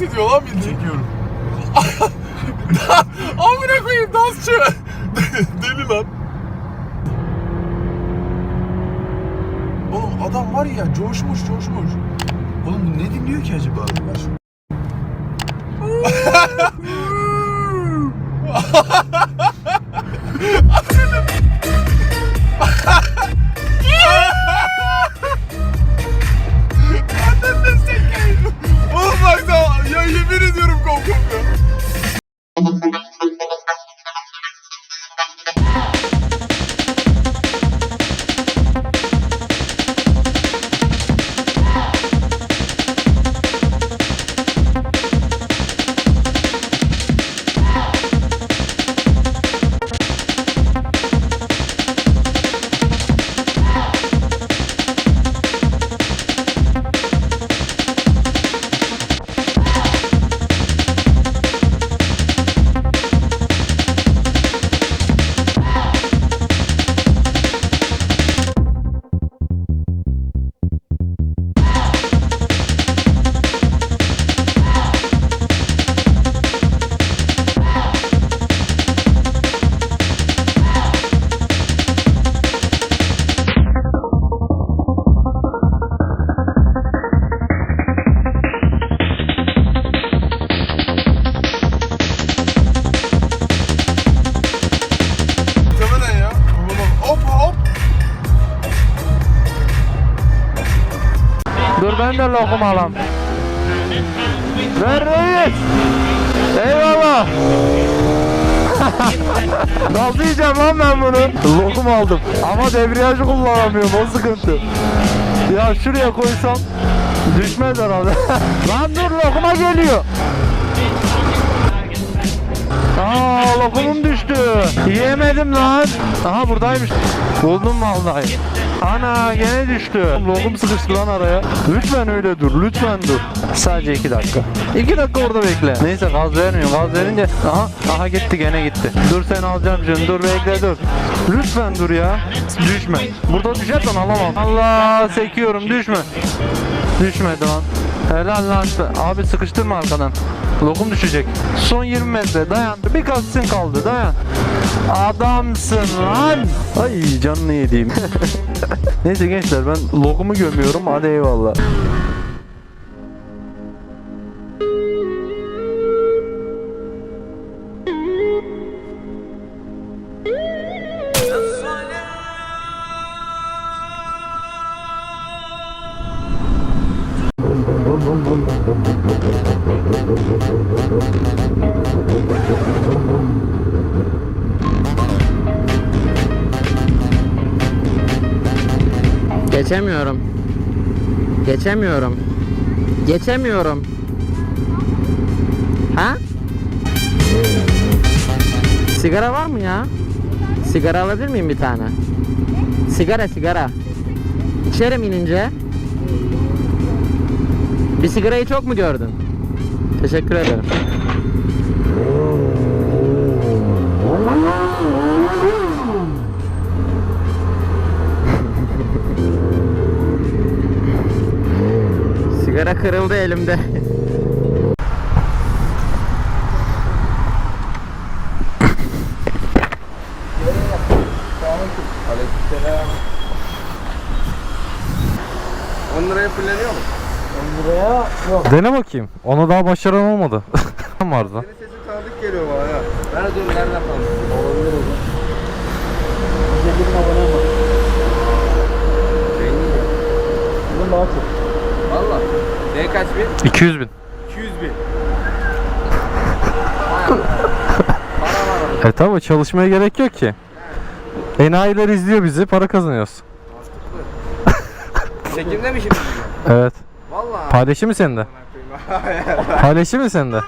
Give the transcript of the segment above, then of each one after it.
dans ediyor lan bildiğin. Çekiyorum. Amına koyayım dansçı. Deli lan. Oğlum adam var ya coşmuş coşmuş. Oğlum bu ne dinliyor ki acaba? Annen ben de lokum alam. Ver reis. Eyvallah. Nasıl yiyeceğim lan ben bunu? Lokum aldım. Ama debriyajı kullanamıyorum o sıkıntı. Ya şuraya koysam düşmez herhalde. lan dur lokuma geliyor. Aa lokumum düştü. Yiyemedim lan. Aha buradaymış. Buldum vallahi. Ana gene düştü. Lokum sıkıştı lan araya. Lütfen öyle dur. Lütfen dur. Sadece iki dakika. İki dakika orada bekle. Neyse gaz vermiyor. Gaz verince aha aha gitti gene gitti. Dur sen alacağım şimdi. Dur bekle dur. Lütfen dur ya. Düşme. Burada düşersen alamam. Allah sekiyorum düşme. Düşmedi lan. Helal lan. Abi sıkıştırma arkadan. Lokum düşecek. Son 20 metre dayandı. Bir kasın kaldı dayan. Adamsın lan. Ay canını yediğim. Neyse gençler ben lokumu gömüyorum. Hadi eyvallah. Geçemiyorum. Geçemiyorum. Geçemiyorum. Ha? Sigara var mı ya? Sigara alabilir miyim bir tane? Sigara sigara. İçerim inince. Bir sigarayı çok mu gördün? Teşekkür ederim. Sigara kırıldı elimde. Dene bakayım. Ona daha başaran olmadı. vardı. Sesin tanıdık geliyor bana ya. Ben de diyorum nereden tanıdık? Olabilir o zaman. Bizim daha çok. Valla. Ne kaç bin? 200 bin. 200 bin. E tabi çalışmaya gerek yok ki. Enayiler izliyor bizi, para kazanıyoruz. Çekimde mi şimdi? Evet. Valla. Paylaşayım mı sende? Paylaşayım mı sende?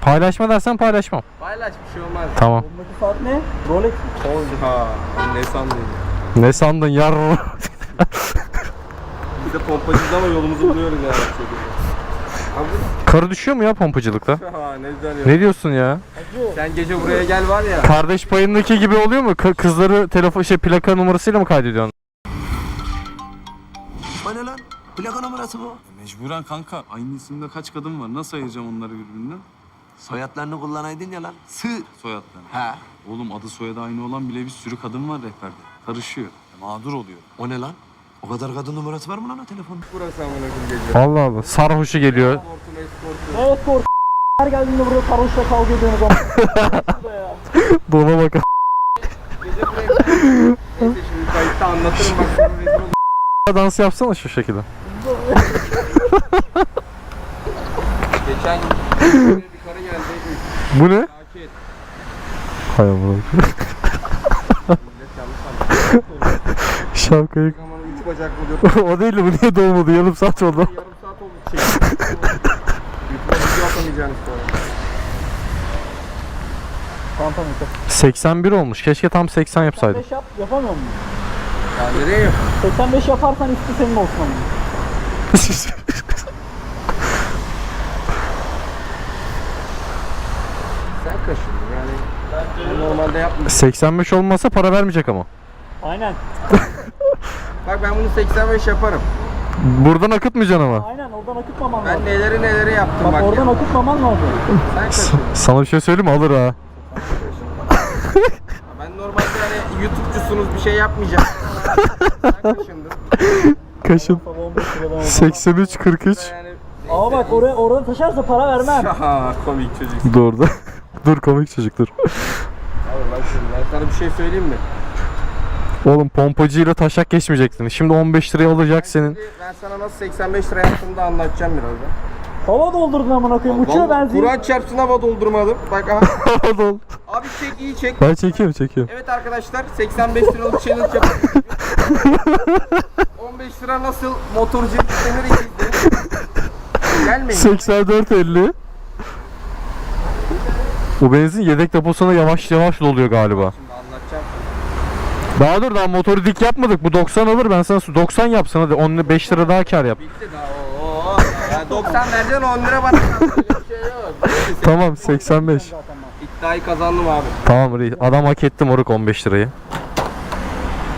Paylaşma dersen paylaşmam. Paylaş bir şey olmaz. Tamam. Oldu ha. Ne sandın? Ne sandın yar? Biz de pompacıyız ama yolumuzu buluyoruz yani. Karı düşüyor mu ya pompacılıkta? Ha ne güzel ya. Ne diyorsun ya? Sen gece buraya gel var ya. Kardeş payındaki gibi oluyor mu? Kı- Kızları telefon şey plaka numarasıyla mı kaydediyorsun? O ne lan? Plaka numarası bu. Mecburen kanka. Aynı isimde kaç kadın var? Nasıl ayıracağım onları birbirinden? Soyadlarını kullanaydın ya lan. Sığır. Soyadlarını. He. Oğlum adı soyadı aynı olan bile bir sürü kadın var rehberde. Karışıyor. Mağdur oluyor. O ne lan? O kadar kadın numarası var mı lan o telefonda? Burası amına koyayım gece. Allah Allah. Sarhoşu geliyor. Hortum eskortu. Evet kork. Her geldiğinde burada sarhoşla kavga ediyorsunuz ama. Dona bak. Gece buraya... Neyse şimdi kayıtta anlatırım bak sonra rezil olurum. Dans yapsana şu şekilde. Geçen gün bir karı geldi. Bu ne? Takip Hay Allah. Millet yanlış anladı. Şapkayı. Bacak diyor. o değil de bu niye dolmadı? Yarım saat oldu. Yarım saat oldu çekim. YouTube'a video atamayacaksın sonra. Tamam tamam yeter. 81 olmuş. Keşke tam 80 yapsaydım. 85 yap, yapamıyor musun? Ya nereye yap? 85 yaparsan üstü senin olsun ama. Sen kaşındın yani. Ben normalde yapmıyorum. 85 olmasa para vermeyecek ama. Aynen. Bak ben bunu 85 yaparım. Buradan akıtmayacaksın ama. Aynen oradan akıtmaman Ben lazım. neleri neleri yaptım Bak, bak, oradan ya. akıtmaman lazım. Sen. Sana bir şey söyleyeyim mi? Alır ha. Ben normalde hani YouTube'cusunuz bir şey yapmayacağım. Sen kaşındın. Kaşın. Sabah 15 liradan oldu. 83 43. Yani Ama bak oraya orada taşarsa para vermem. Şaha komik çocuk. Doğru da. dur komik çocuk dur. Abi bak şimdi ben sana bir şey söyleyeyim mi? Oğlum pompacıyla taşak geçmeyecektin. Şimdi 15 liraya alacak senin. Şimdi ben sana nasıl 85 lira yaptığımı da anlatacağım birazdan. Hava doldurdun amına koyayım. Uçuyor Vallahi benzin. Kur'an çarpsın hava doldurmadım. Bak aha. Oğlum. Abi çek iyi çek. ben çekiyorum çekiyorum. Evet arkadaşlar 85 liralık challenge yapalım. 15 lira nasıl motorcu denir izleyin. Gelmeyin. 84 50. Bu benzin yedek deposuna yavaş yavaş doluyor galiba. Daha dur daha motoru dik yapmadık. Bu 90 alır ben sana 90 yapsın hadi 10 5 lira daha kar yap. Bitti daha o. o. Ya 90 vereceksin 10 lira bana. Bir şey yok. Tamam 85. İddiayı kazandım abi. Tamam reis. Adam hak etti moruk 15 lirayı.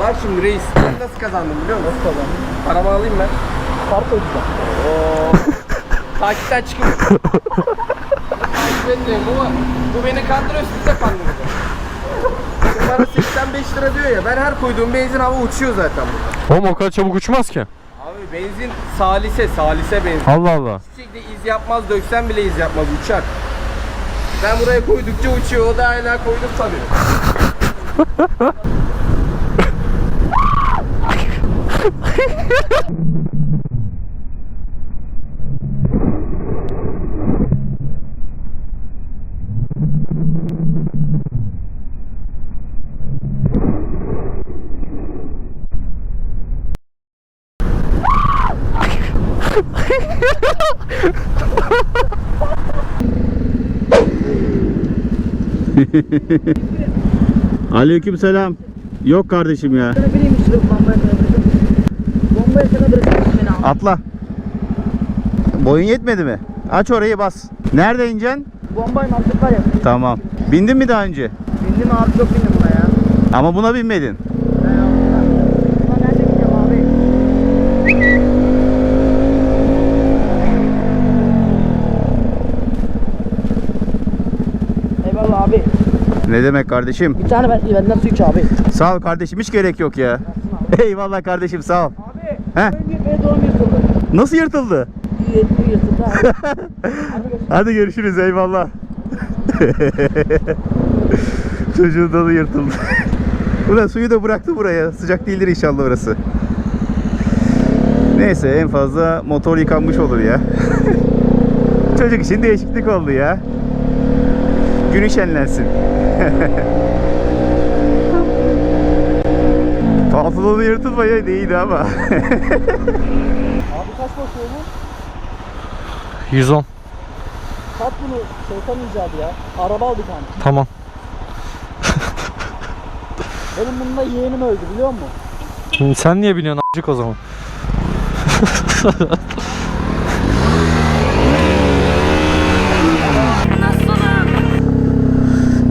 Bak şimdi reis ben nasıl kazandım biliyor musun? Nasıl kazandın? Paramı alayım ben. Kart ödeyeceğim. Oo. Takipten çıkın. Takip etmeyin bu, bu beni kandırıyor siz de kandırıyor. Bana 85 lira diyor ya ben her koyduğum benzin hava uçuyor zaten burada. Oğlum o kadar çabuk uçmaz ki. Abi benzin salise salise benzin. Allah Allah. Hiçbir şekilde iz yapmaz döksen bile iz yapmaz uçar. Ben buraya koydukça uçuyor o da hala koydum tabii. Aleyküm selam. Yok kardeşim ya. Atla. Boyun yetmedi mi? Aç orayı bas. Nerede ineceksin? Bombayı mantık var ya. Tamam. Bindin mi daha önce? Bindim abi çok bindim buna ya. Ama buna binmedin. Ben altına. Buna nerede gideceğim abi? Eyvallah abi. Ne demek kardeşim? Bir tane ben, benden su iç abi. Sağ ol kardeşim hiç gerek yok ya. Eyvallah kardeşim sağ ol. Abi. He? Doğum yırtıldı. Nasıl yırtıldı? Yırtıldı yırtıldı abi. Hadi görüşürüz eyvallah. Çocuğun dalı yırtıldı. Ulan suyu da bıraktı buraya. Sıcak değildir inşallah orası. Neyse en fazla motor yıkanmış olur ya. Çocuk için değişiklik oldu ya. Günü şenlensin. Pantolonu yırtılmayaydı iyiydi ama. Abi kaç basıyor bu? 110. Sat bunu şeytan icadı ya. Araba al bir tane. Tamam. Benim bununla yeğenim öldü biliyor musun? Sen niye biliyorsun acık o zaman?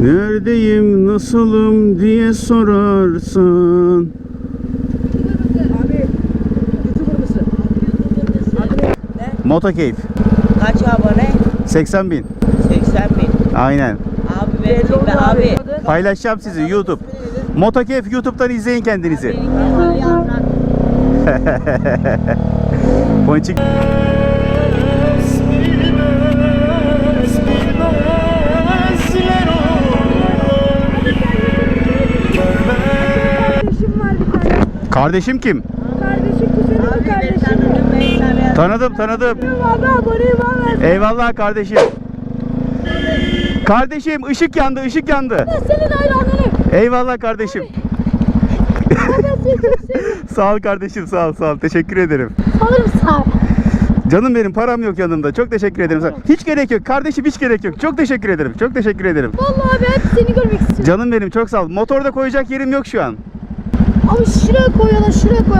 Neredeyim, nasılım diye sorarsan Abi YouTuber mısın? Abi Moto keyif. Kaç abone? 80 bin. 80 bin. Aynen. Abi verecekler abi. Paylaşacağım sizi YouTube. Moto keyif YouTube'dan izleyin kendinizi. Ponçik. Kardeşim kim? Kardeşim kuzenim kardeşim. Tanıdım tanıdım. Abi aboneyim abi. Eyvallah kardeşim. Kardeşim ışık yandı ışık yandı. Senin hayranınım. Eyvallah kardeşim. sağ ol kardeşim sağ ol sağ ol. Teşekkür ederim. Alır mısın abi? Canım benim param yok yanımda. Çok teşekkür ederim. sana. Hiç gerek yok. Kardeşim hiç gerek yok. Çok teşekkür ederim. Çok teşekkür ederim. Vallahi abi hep seni görmek istiyorum. Canım benim çok sağ ol. Motorda koyacak yerim yok şu an. Abi şuraya koy ya da şuraya koy.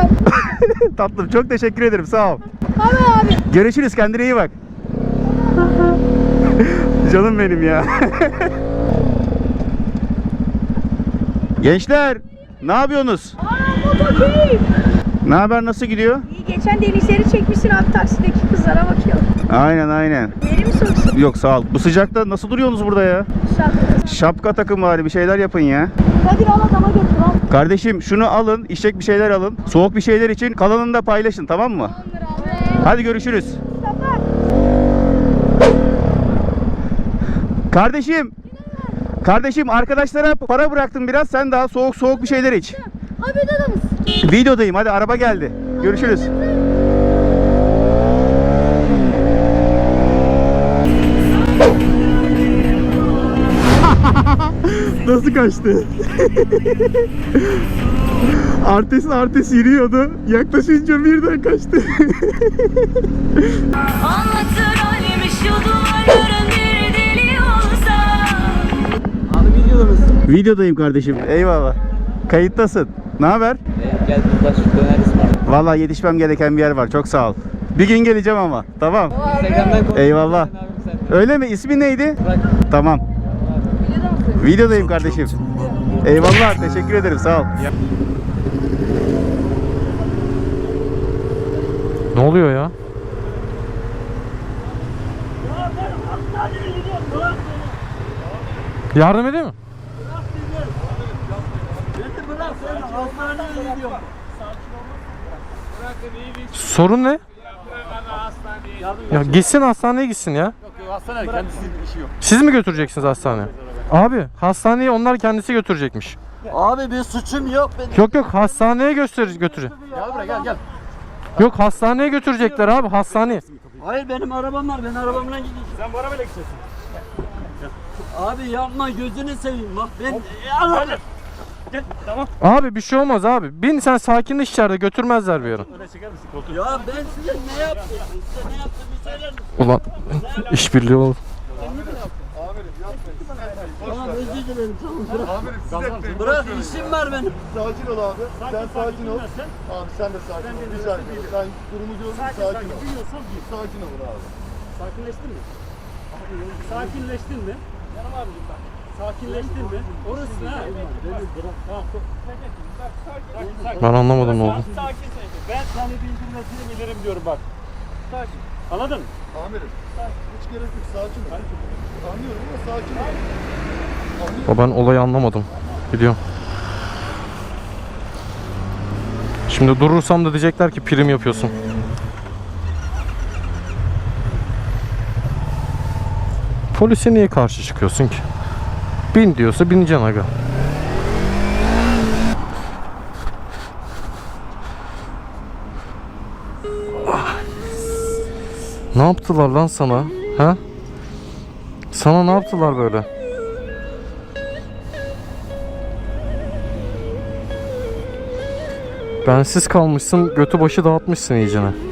Tatlım çok teşekkür ederim. Sağ ol. Abi abi. Görüşürüz. Kendine iyi bak. Canım benim ya. Gençler ne yapıyorsunuz? Aa motokeyif. Ne haber nasıl gidiyor? İyi geçen denizleri çekmişsin abi taksideki kızlara bakıyorum. Aynen aynen. Yeri mi soksun? Yok sağ ol. Bu sıcakta nasıl duruyorsunuz burada ya? Şarkı. Şapka takın bari bir şeyler yapın ya. Kadir al adama götür al. Kardeşim şunu alın, içecek bir şeyler alın. Soğuk bir şeyler için kalanını da paylaşın tamam mı? Hadi görüşürüz. Kardeşim. Kardeşim arkadaşlara para bıraktım biraz. Sen daha soğuk soğuk bir şeyler iç. Abi de mısın? Videodayım. Hadi araba geldi. Görüşürüz. Nasıl kaçtı? artes artes yürüyordu. Yaklaşınca birden kaçtı. Anlatır halimi şu duvarların bir deli olsa Abi videoda mısın? Videodayım kardeşim. Eyvallah. Kayıttasın. Ne haber? Gel burada şu döner ısmarla. Vallahi yetişmem gereken bir yer var. Çok sağ ol. Bir gün geleceğim ama. Tamam. Instagram'dan. Eyvallah. Öyle mi? İsmi neydi? Tamam. Videodayım kardeşim. Eyvallah. Teşekkür ederim. Sağ ol. Ne oluyor ya? Yardım edeyim mi? Sorun ne? Ya gitsin hastaneye gitsin ya. Hastane kendisi işi yok. Siz mi götüreceksiniz hastaneye? Abi hastaneye onlar kendisi götürecekmiş. Abi bir suçum yok benim. Yok yok hastaneye göster götürecek. Gel buraya gel gel. Yok hastaneye götürecekler abi hastaneye. Hayır benim arabam var. Ben arabamla gideyim. Sen bu arabayla gideceksin. Abi yapma gözünü seveyim bak ben Gel tamam. Abi bir şey olmaz abi. Bin sen sakinleş içeride götürmezler bir yere. Öyle çeker misin koltuğu? ya ben size ne yaptım? Size ne yaptım bir söyler misin? Ulan işbirliği olur. Tamam özür dilerim tamam bırak. Amirim siz etmeyin. Bırak işim var benim. Sakin ol abi. sen sakin ol. Abi sen de sakin ol. Rica ederim. Sen durumu gördün sakin, sakin ol. Sakin olun abi. Sakinleştin mi? Sakinleştin mi? Yanım abicim bak. Sakinleştin mi? Orası ha. Tamam. Ben anlamadım ne oldu. Sakin sen. Ben seni bildirmesini bilirim diyorum bak. Sakin. Anladın mı? Amirim. Hiç gerek yok. Sakin ol. Anlıyorum ama sakin ol. O ben olayı anlamadım. Biliyorum. Şimdi durursam da diyecekler ki prim yapıyorsun. Polise niye karşı çıkıyorsun ki? Bin diyorsa bineceksin aga. Ne yaptılar lan sana? Ha? Sana ne yaptılar böyle? Bensiz kalmışsın, götü başı dağıtmışsın iyicene.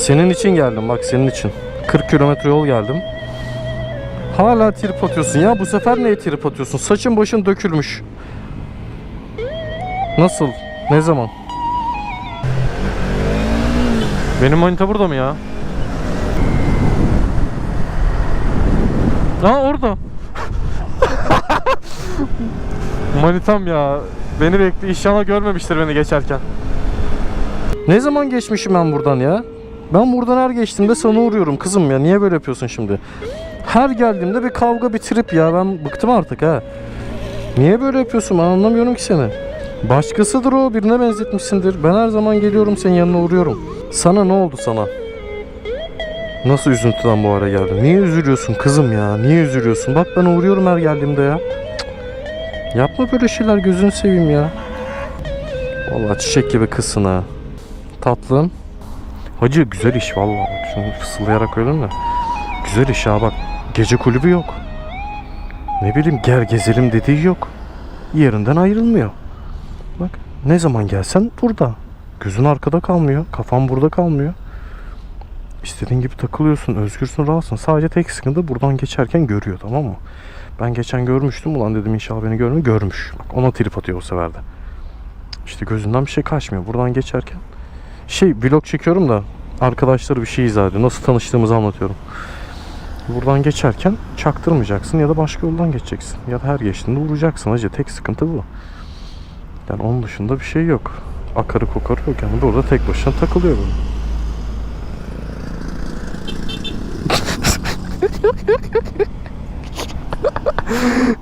Senin için geldim bak senin için. 40 kilometre yol geldim. Hala trip atıyorsun ya bu sefer neye trip atıyorsun? Saçın başın dökülmüş. Nasıl? Ne zaman? Benim manita burada mı ya? Aa orada. Manitam ya. Beni bekliyor. İnşallah görmemiştir beni geçerken. Ne zaman geçmişim ben buradan ya? Ben buradan her geçtiğimde sana uğruyorum kızım ya. Niye böyle yapıyorsun şimdi? Her geldiğimde bir kavga bir trip ya. Ben bıktım artık ha. Niye böyle yapıyorsun? Ben anlamıyorum ki seni. Başkasıdır o. Birine benzetmişsindir. Ben her zaman geliyorum senin yanına uğruyorum. Sana ne oldu sana? Nasıl üzüntüden bu hale geldin? Niye üzülüyorsun kızım ya? Niye üzülüyorsun? Bak ben uğruyorum her geldiğimde ya. Yapma böyle şeyler gözünü seveyim ya. Vallahi çiçek gibi kızsın ha. Tatlım. Hacı güzel iş vallahi. Şunu fısıldayarak öyle de. Güzel iş ha bak. Gece kulübü yok. Ne bileyim gel gezelim dediği yok. Yerinden ayrılmıyor. Bak ne zaman gelsen burada. Gözün arkada kalmıyor. Kafan burada kalmıyor. İstediğin gibi takılıyorsun. Özgürsün, rahatsın. Sadece tek sıkıntı buradan geçerken görüyor tamam mı? Ben geçen görmüştüm. Ulan dedim inşallah beni görmüyor. Görmüş. Bak ona trip atıyor o sefer de. İşte gözünden bir şey kaçmıyor. Buradan geçerken. Şey vlog çekiyorum da arkadaşları bir şey izah ediyor. Nasıl tanıştığımızı anlatıyorum. Buradan geçerken çaktırmayacaksın ya da başka yoldan geçeceksin. Ya da her geçtiğinde vuracaksın hacı. Tek sıkıntı bu. Yani onun dışında bir şey yok. Akarı kokarı yok. Yani burada tek başına takılıyor böyle.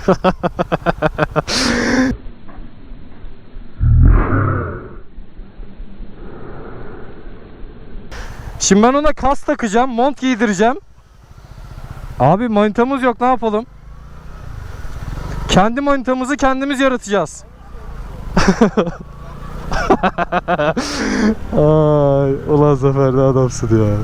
Şimdi ben ona kas takacağım, mont giydireceğim. Abi manitamız yok ne yapalım? Kendi manitamızı kendimiz yaratacağız. Ay, ulan Zafer ne adamsın ya.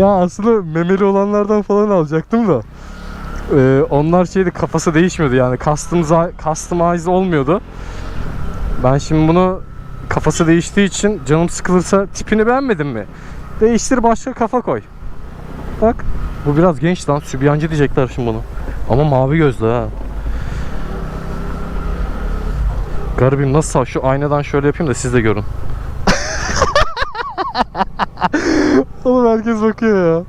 Ya aslında memeli olanlardan falan alacaktım da. Ee, onlar şeydi kafası değişmiyordu yani customize, customize olmuyordu. Ben şimdi bunu kafası değiştiği için canım sıkılırsa tipini beğenmedim mi? Değiştir başka kafa koy. Bak bu biraz genç lan sübyancı diyecekler şimdi bunu. Ama mavi gözlü ha. Garibim nasıl şu aynadan şöyle yapayım da siz de görün. Oğlum herkes bakıyor ya.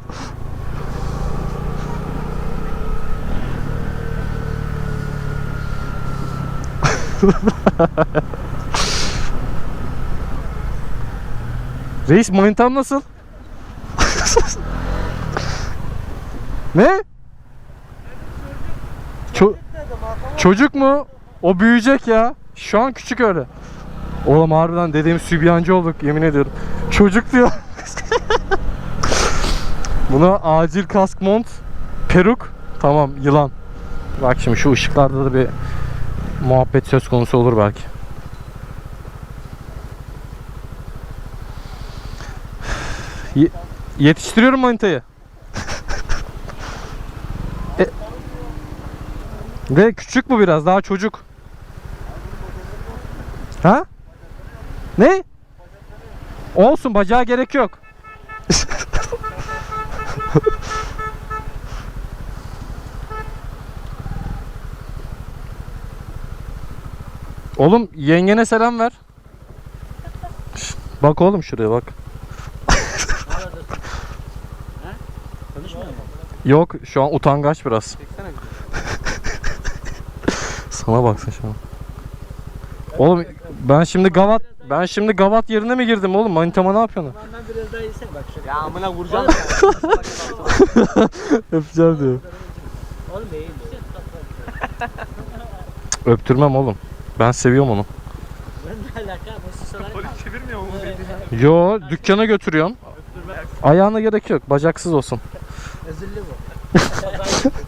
Reis manitam nasıl? ne? Ço- çocuk mu? O büyüyecek ya. Şu an küçük öyle. Oğlum harbiden dediğim sübyancı olduk yemin ediyorum. Çocuk diyor. Buna acil kask mont, peruk, tamam yılan. Bak şimdi şu ışıklarda da bir muhabbet söz konusu olur belki. Ye- yetiştiriyorum manitayı. E- Ve küçük bu biraz daha çocuk. Ha? Ne? Olsun bacağa gerek yok. Oğlum yengene selam ver. Bak oğlum şuraya bak. Yok şu an utangaç biraz. Sana baksın şu an. Oğlum ben şimdi gavat ben şimdi gavat yerine mi girdim oğlum? Manitama ne yapıyorsun? Ya amına vuracağım. Öpeceğim diyor. Oğlum değil. Öptürmem oğlum. Ben seviyorum onu. Ben ne alaka? Bu susalar Yo dükkana götürüyorum. Ayağına gerek yok. Bacaksız olsun. Özürlü bu.